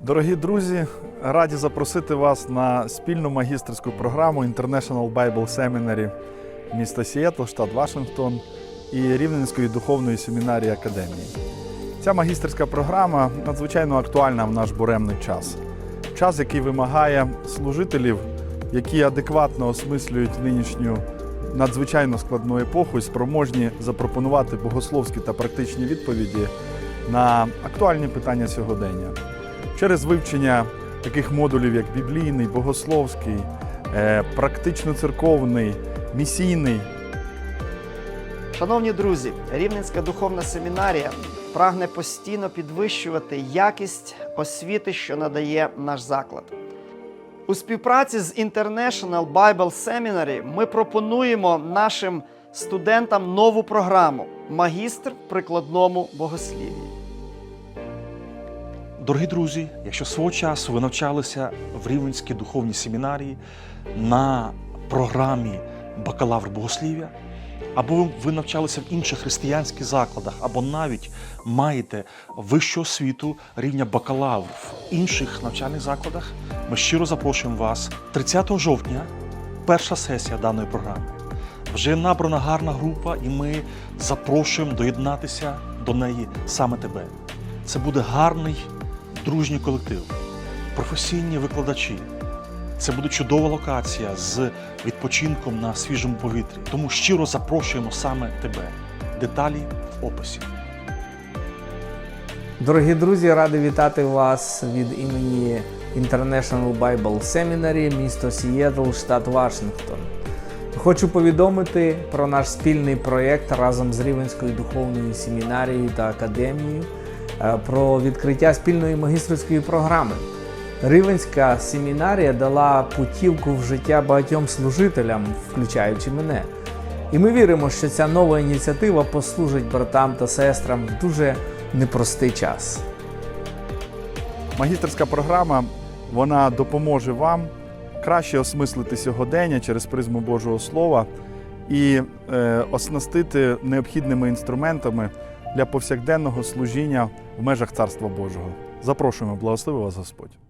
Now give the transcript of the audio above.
Дорогі друзі, раді запросити вас на спільну магістерську програму International Bible Seminary міста Сіетл, штат Вашингтон і Рівненської духовної семінарії Академії. Ця магістерська програма надзвичайно актуальна в наш буремний час. Час, який вимагає служителів, які адекватно осмислюють нинішню надзвичайно складну епоху і спроможні запропонувати богословські та практичні відповіді на актуальні питання сьогодення через вивчення таких модулів, як біблійний, богословський, е, практично-церковний, місійний. Шановні друзі, Рівненська духовна семінарія прагне постійно підвищувати якість освіти, що надає наш заклад. У співпраці з International Bible Seminary ми пропонуємо нашим студентам нову програму Магістр в прикладному богослів'ї. Дорогі друзі, якщо свого часу ви навчалися в Рівненській духовній семінарії на програмі бакалавр богослів'я, або ви навчалися в інших християнських закладах, або навіть маєте вищу освіту рівня бакалавр в інших навчальних закладах, ми щиро запрошуємо вас 30 жовтня, перша сесія даної програми. Вже набрана гарна група, і ми запрошуємо доєднатися до неї саме тебе. Це буде гарний дружній колектив, професійні викладачі. Це буде чудова локація з відпочинком на свіжому повітрі. Тому щиро запрошуємо саме тебе. Деталі в описі. Дорогі друзі, радий вітати вас від імені International Bible Seminary, місто Сієтл, штат Вашингтон. Хочу повідомити про наш спільний проєкт разом з Рівенською духовною семінарією та академією про відкриття спільної магістерської програми. Рівенська семінарія дала путівку в життя багатьом служителям, включаючи мене. І ми віримо, що ця нова ініціатива послужить братам та сестрам в дуже непростий час. Магістерська програма вона допоможе вам краще осмислити сьогодення через призму Божого Слова і е, оснастити необхідними інструментами для повсякденного служіння в межах Царства Божого. Запрошуємо, благослови вас Господь.